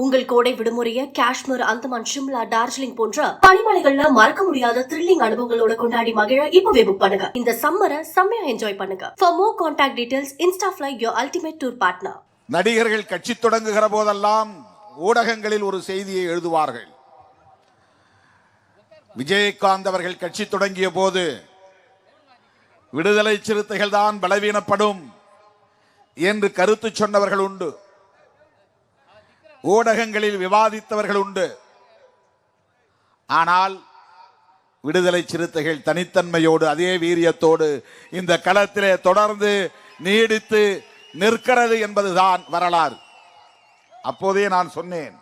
உங்கள் கோடை விடுமுறையை காஷ்மீர் அந்தமான் ஷிம்லா டார்ஜிலிங் போன்ற பனிமலைகள்ல மறக்க முடியாத த்ரில்லிங் அனுபவங்களோட கொண்டாடி மகிழ இப்பவே புக் பண்ணுங்க. இந்த சம்மரை செம்மையா என்ஜாய் பண்ணுங்க. For more contact details insta fly your ultimate tour partner நடிகர்கள் கட்சி தொடங்குகிற போதெல்லாம் ஊடகங்களில் ஒரு செய்தியை எழுதுவார்கள். விஜயகாந்த் அவர்கள் கட்சி தொடங்கிய போது விடுதலை சிறுத்தைகள் தான் பலவீனப்படும் என்று கருத்து சொன்னவர்கள் உண்டு. ஊடகங்களில் விவாதித்தவர்கள் உண்டு. ஆனால் விடுதலை சிறுத்தைகள் தனித்தன்மையோடு அதே வீரியத்தோடு இந்த களத்திலே தொடர்ந்து நீடித்து நிற்கிறது என்பதுதான் வரலாறு. அப்போதே நான் சொன்னேன்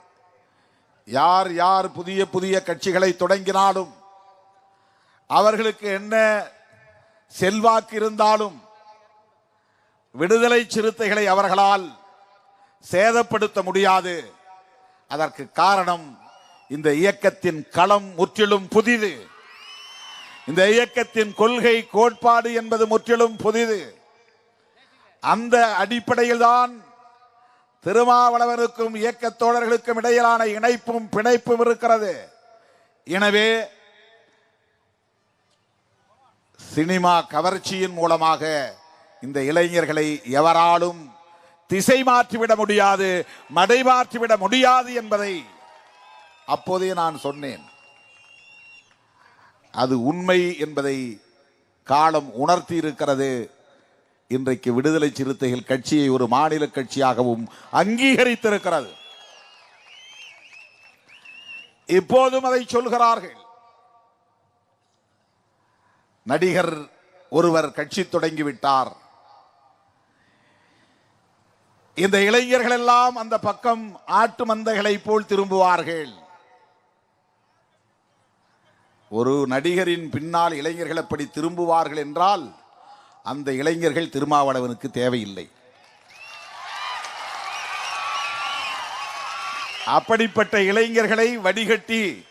யார் யார் புதிய புதிய கட்சிகளை தொடங்கினாலும் அவர்களுக்கு என்ன செல்வாக்கு இருந்தாலும் விடுதலை சிறுத்தைகளை அவர்களால் சேதப்படுத்த முடியாது. அதற்கு காரணம் இந்த இயக்கத்தின் களம் முற்றிலும் புதிது. இந்த இயக்கத்தின் கொள்கை கோட்பாடு என்பது முற்றிலும் புதிது. அந்த அடிப்படையில் தான் திருமாவளவனுக்கும் இயக்கத் தோழர்களுக்கும் இடையிலான இணைப்பும் பிணைப்பும் இருக்கிறது. எனவே சினிமா கவர்ச்சியின் மூலமாக இந்த இளைஞர்களை எவராலும் திசை மாற்றிவிட முடியாது மடை மாற்றிவிட முடியாது என்பதை அப்போதே நான் சொன்னேன். அது உண்மை என்பதை காலம் உணர்த்தி இருக்கிறது இன்றைக்கு விடுதலை சிறுத்தைகள் கட்சியை ஒரு மாநில கட்சியாகவும் அங்கீகரித்திருக்கிறது. இப்போதும் அதை சொல்கிறார்கள். நடிகர் ஒருவர் கட்சி தொடங்கிவிட்டார். இந்த இளைஞர்கள் எல்லாம் அந்த பக்கம் ஆட்டு மந்தைகளை போல் திரும்புவார்கள். ஒரு நடிகரின் பின்னால் இளைஞர்கள் அப்படி திரும்புவார்கள் என்றால் அந்த இளைஞர்கள் திருமாவளவனுக்கு தேவையில்லை. அப்படிப்பட்ட இளைஞர்களை வடிகட்டி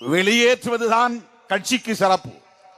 வெளியேற்றுவதுதான் கட்சிக்கு சிறப்பு.